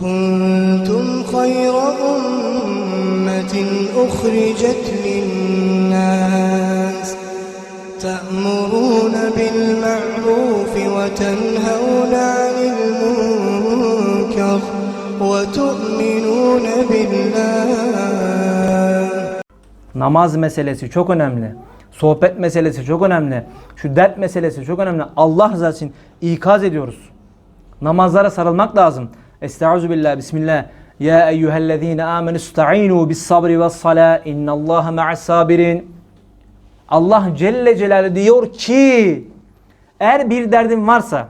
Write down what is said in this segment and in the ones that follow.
كنتم خير أمة أخرجت للناس تأمرون بالمعروف وتنهون عن المنكر وتؤمنون بالله Namaz meselesi çok önemli. Sohbet meselesi çok önemli. Şu dert meselesi çok önemli. Allah rızası için ikaz ediyoruz. Namazlara sarılmak lazım. Estaizu billah, bismillah. Ya eyyühellezine amenü sta'inu bis sabri ve salâ. İnnallâhe ma'as sabirin. Allah Celle Celaluhu diyor ki eğer bir derdin varsa,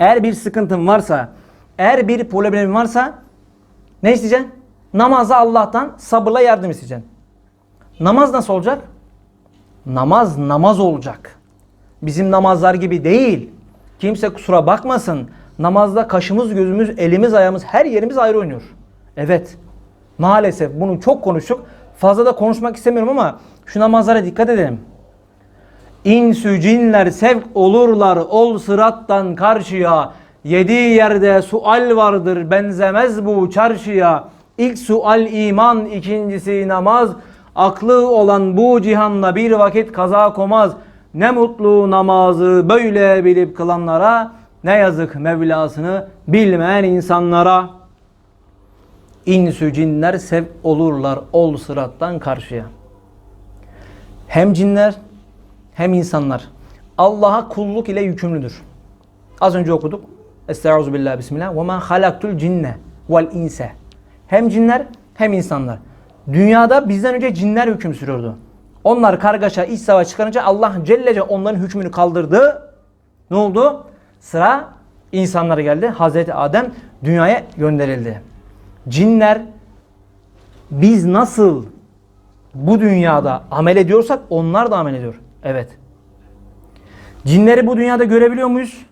eğer bir sıkıntın varsa, eğer bir problemin varsa ne isteyeceksin? Namazı Allah'tan sabırla yardım isteyeceksin. Namaz nasıl olacak? Namaz namaz olacak. Bizim namazlar gibi değil. Kimse kusura bakmasın. Namazda kaşımız, gözümüz, elimiz, ayağımız her yerimiz ayrı oynuyor. Evet. Maalesef bunu çok konuştuk. Fazla da konuşmak istemiyorum ama şu namazlara dikkat edelim. İnsü cinler sevk olurlar ol sırattan karşıya. Yediği yerde sual vardır benzemez bu çarşıya. İlk sual iman, ikincisi namaz. Aklı olan bu cihanla bir vakit kaza komaz. Ne mutlu namazı böyle bilip kılanlara. Ne yazık Mevlasını bilmeyen insanlara. İnsü cinler sevk olurlar ol sırattan karşıya. Hem cinler hem insanlar Allah'a kulluk ile yükümlüdür. Az önce okuduk. Estaizu billah bismillah. Ve ma halaktul cinne vel inse. Hem cinler hem insanlar. Dünyada bizden önce cinler hüküm sürüyordu. Onlar kargaşa, iç savaş çıkarınca Allah Celle Celle onların hükmünü kaldırdı. Ne oldu? Sıra insanlara geldi. Hazreti Adem dünyaya gönderildi. Cinler biz nasıl bu dünyada amel ediyorsak onlar da amel ediyor. Evet. Cinleri bu dünyada görebiliyor muyuz?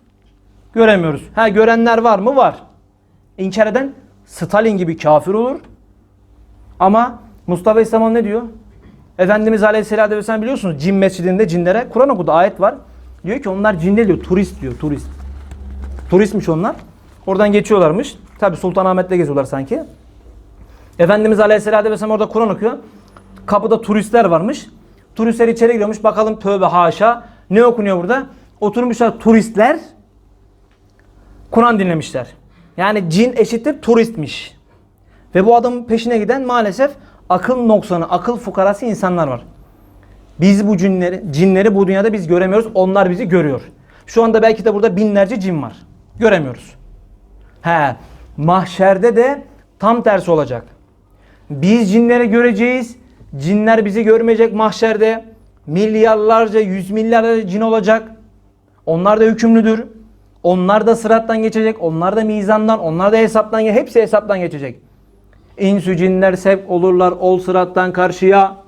Göremiyoruz. Ha görenler var mı? Var. İnkar eden Stalin gibi kafir olur. Ama Mustafa İslamoğlu ne diyor? Efendimiz Aleyhisselatü Vesselam biliyorsunuz cin mescidinde cinlere Kur'an okudu ayet var. Diyor ki onlar cinde diyor turist diyor turist. Turistmiş onlar. Oradan geçiyorlarmış. Tabi Sultanahmet'te geziyorlar sanki. Efendimiz Aleyhisselatü Vesselam orada Kur'an okuyor. Kapıda turistler varmış. Turistler içeri giriyormuş. Bakalım tövbe haşa. Ne okunuyor burada? Oturmuşlar turistler. Kur'an dinlemişler. Yani cin eşittir turistmiş. Ve bu adamın peşine giden maalesef akıl noksanı, akıl fukarası insanlar var. Biz bu cinleri, cinleri bu dünyada biz göremiyoruz. Onlar bizi görüyor. Şu anda belki de burada binlerce cin var. Göremiyoruz. He, mahşerde de tam tersi olacak. Biz cinleri göreceğiz. Cinler bizi görmeyecek mahşerde. Milyarlarca, yüz milyarlarca cin olacak. Onlar da hükümlüdür. Onlar da sırattan geçecek. Onlar da mizandan, onlar da hesaptan, hepsi hesaptan geçecek. İnsü cinler sevk olurlar ol sırattan karşıya.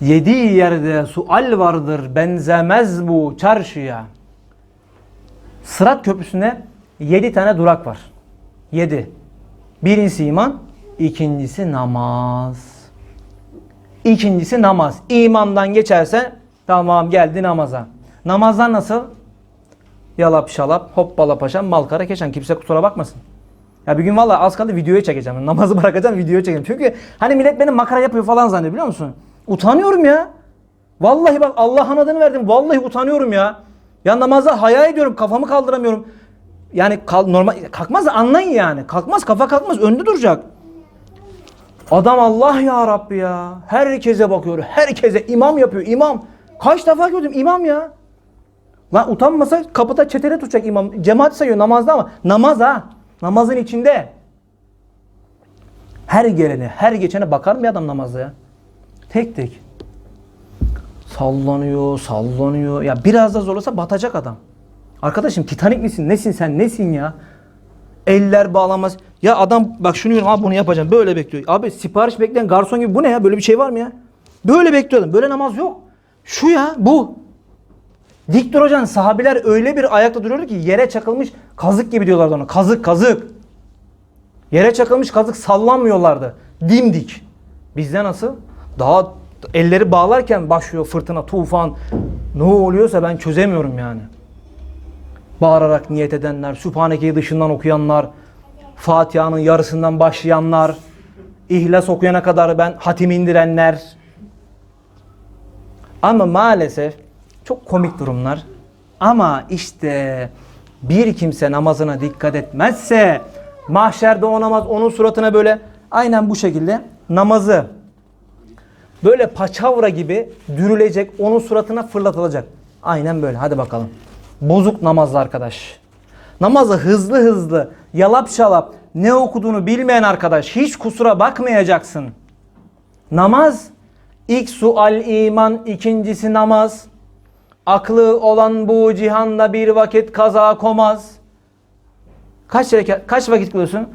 Yediği yerde sual vardır benzemez bu çarşıya. Sırat köprüsünde yedi tane durak var. Yedi. Birincisi iman, ikincisi namaz. İkincisi namaz. İmandan geçerse tamam geldi namaza. Namazdan nasıl? Yalap şalap, hoppala paşam, malkara keşan. Kimse kusura bakmasın. Ya bir gün valla az kaldı videoyu çekeceğim. Namazı bırakacağım videoyu çekeceğim. Çünkü hani millet benim makara yapıyor falan zannediyor biliyor musun? Utanıyorum ya. Vallahi bak Allah'ın adını verdim. Vallahi utanıyorum ya. Ya namazda haya ediyorum. Kafamı kaldıramıyorum. Yani kal, normal kalkmaz anlayın yani. Kalkmaz kafa kalkmaz önde duracak. Adam Allah ya Rabbi ya. Herkese bakıyor. Herkese imam yapıyor. imam. Kaç defa gördüm imam ya. Lan utanmasa kapıda çetele tutacak imam. Cemaat sayıyor namazda ama. Namaz ha. Namazın içinde. Her gelene, her geçene bakar mı adam namazda ya? Tek tek. Sallanıyor, sallanıyor. Ya biraz da zorlasa batacak adam. Arkadaşım Titanik misin? Nesin sen? Nesin ya? Eller bağlamaz. Ya adam bak şunu diyorum abi bunu yapacağım. Böyle bekliyor. Abi sipariş bekleyen garson gibi bu ne ya? Böyle bir şey var mı ya? Böyle bekliyor adam. Böyle namaz yok. Şu ya bu. Dik duracaksın. Sahabiler öyle bir ayakta duruyordu ki yere çakılmış kazık gibi diyorlardı ona. Kazık kazık. Yere çakılmış kazık sallanmıyorlardı. Dimdik. Bizde nasıl? Daha elleri bağlarken başlıyor fırtına, tufan. Ne oluyorsa ben çözemiyorum yani. Bağırarak niyet edenler, Sübhaneke'yi dışından okuyanlar, Fatiha'nın yarısından başlayanlar, İhlas okuyana kadar ben hatim indirenler. Ama maalesef çok komik durumlar. Ama işte bir kimse namazına dikkat etmezse mahşerde o namaz onun suratına böyle aynen bu şekilde namazı böyle paçavra gibi dürülecek, onun suratına fırlatılacak. Aynen böyle. Hadi bakalım. Bozuk namazlı arkadaş. Namazı hızlı hızlı, yalap şalap, ne okuduğunu bilmeyen arkadaş hiç kusura bakmayacaksın. Namaz ilk sual iman, ikincisi namaz. Aklı olan bu cihanda bir vakit kaza komaz. Kaç kaç vakit kılıyorsun?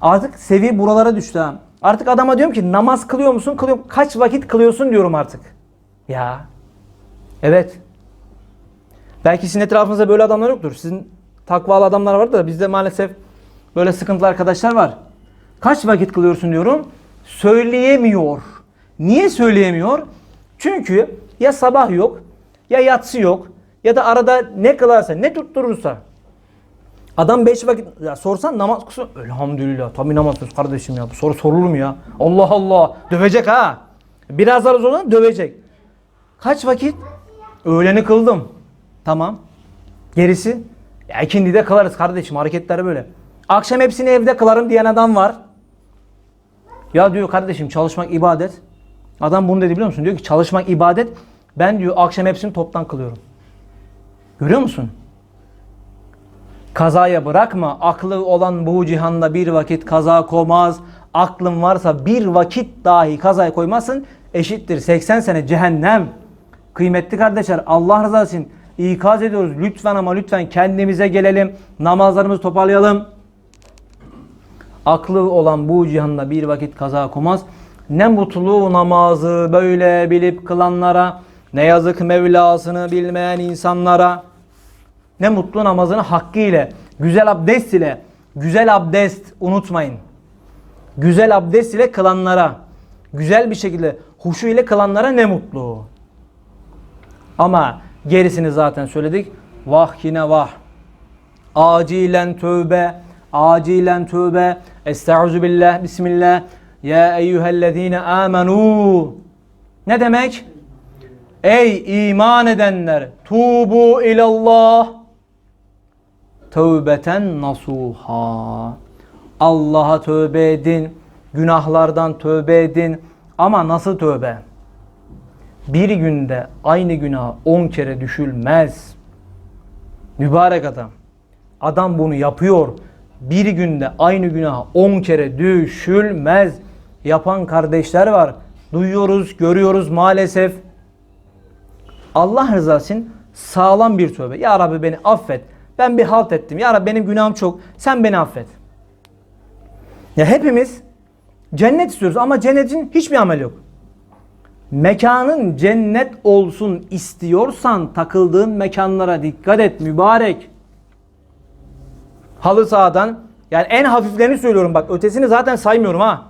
Artık seviye buralara düştü ha. Artık adama diyorum ki namaz kılıyor musun? Kılıyorum. Kaç vakit kılıyorsun diyorum artık. Ya. Evet. Belki sizin etrafınızda böyle adamlar yoktur. Sizin takvalı adamlar vardır da bizde maalesef böyle sıkıntılı arkadaşlar var. Kaç vakit kılıyorsun diyorum. Söyleyemiyor. Niye söyleyemiyor? Çünkü ya sabah yok, ya yatsı yok, ya da arada ne kılarsa, ne tutturursa. Adam 5 vakit ya sorsan namaz kılsın. Elhamdülillah. Tabii namaz kılsın kardeşim ya. Bu soru sorulur mu ya? Allah Allah. Dövecek ha. Biraz daha zor dövecek. Kaç vakit? Öğleni kıldım. Tamam. Gerisi? Ya ikindi de kılarız kardeşim. Hareketler böyle. Akşam hepsini evde kılarım diyen adam var. Ya diyor kardeşim çalışmak ibadet. Adam bunu dedi biliyor musun? Diyor ki çalışmak ibadet. Ben diyor akşam hepsini toptan kılıyorum. Görüyor musun? Kazaya bırakma. Aklı olan bu cihanda bir vakit kaza koymaz. Aklın varsa bir vakit dahi kazaya koymazsın. Eşittir 80 sene cehennem. Kıymetli kardeşler Allah rızası için ikaz ediyoruz. Lütfen ama lütfen kendimize gelelim. Namazlarımızı toparlayalım. Aklı olan bu cihanda bir vakit kaza koymaz. Ne mutlu namazı böyle bilip kılanlara. Ne yazık Mevlasını bilmeyen insanlara. Ne mutlu namazını hakkı ile, güzel abdest ile, güzel abdest unutmayın. Güzel abdest ile kılanlara, güzel bir şekilde huşu ile kılanlara ne mutlu. Ama gerisini zaten söyledik. Vah yine vah. Acilen tövbe, acilen tövbe. Estaizu billah, bismillah. Ya eyyühellezine amenu. Ne demek? Ey iman edenler, tubu ilallah. Tövbeten nasuha. Allah'a tövbe edin. Günahlardan tövbe edin. Ama nasıl tövbe? Bir günde aynı günah on kere düşülmez. Mübarek adam. Adam bunu yapıyor. Bir günde aynı günah on kere düşülmez. Yapan kardeşler var. Duyuyoruz, görüyoruz maalesef. Allah rızası için sağlam bir tövbe. Ya Rabbi beni affet. Ben bir halt ettim. Ya Rabbi benim günahım çok. Sen beni affet. Ya hepimiz cennet istiyoruz ama cennetin hiçbir amel yok. Mekanın cennet olsun istiyorsan takıldığın mekanlara dikkat et mübarek. Halı sahadan yani en hafiflerini söylüyorum bak ötesini zaten saymıyorum ha.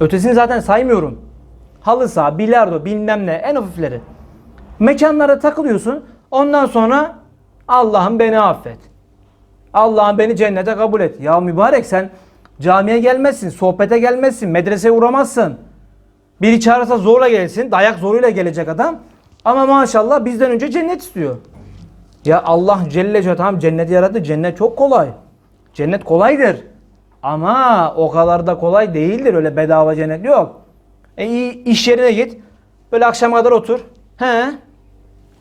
Ötesini zaten saymıyorum. Halı saha, bilardo bilmem ne en hafifleri. Mekanlara takılıyorsun ondan sonra Allah'ım beni affet. Allah'ım beni cennete kabul et. Ya mübarek sen camiye gelmezsin, sohbete gelmezsin, medreseye uğramazsın. Biri çağırsa zorla gelsin, dayak zoruyla gelecek adam. Ama maşallah bizden önce cennet istiyor. Ya Allah Celle Celaluhu tamam cenneti yarattı. Cennet çok kolay. Cennet kolaydır. Ama o kadar da kolay değildir. Öyle bedava cennet yok. E iyi iş yerine git. Böyle akşama kadar otur. He.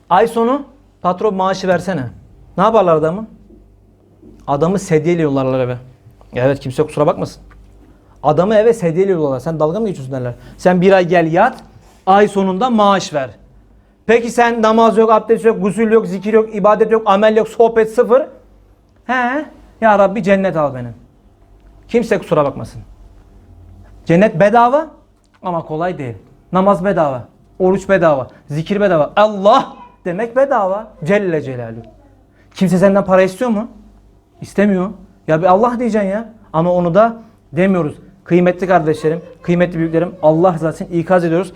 Ay sonu patron maaşı versene. Ne yaparlar adamı? Adamı sedyeyle yollarlar eve. Evet kimse kusura bakmasın. Adamı eve sedyeyle yollarlar. Sen dalga mı geçiyorsun derler. Sen bir ay gel yat. Ay sonunda maaş ver. Peki sen namaz yok, abdest yok, gusül yok, zikir yok, ibadet yok, amel yok, sohbet sıfır. He? Ya Rabbi cennet al benim. Kimse kusura bakmasın. Cennet bedava ama kolay değil. Namaz bedava, oruç bedava, zikir bedava. Allah demek bedava. Celle Celaluhu. Kimse senden para istiyor mu? İstemiyor. Ya bir Allah diyeceksin ya. Ama onu da demiyoruz. Kıymetli kardeşlerim, kıymetli büyüklerim Allah rızası için ikaz ediyoruz.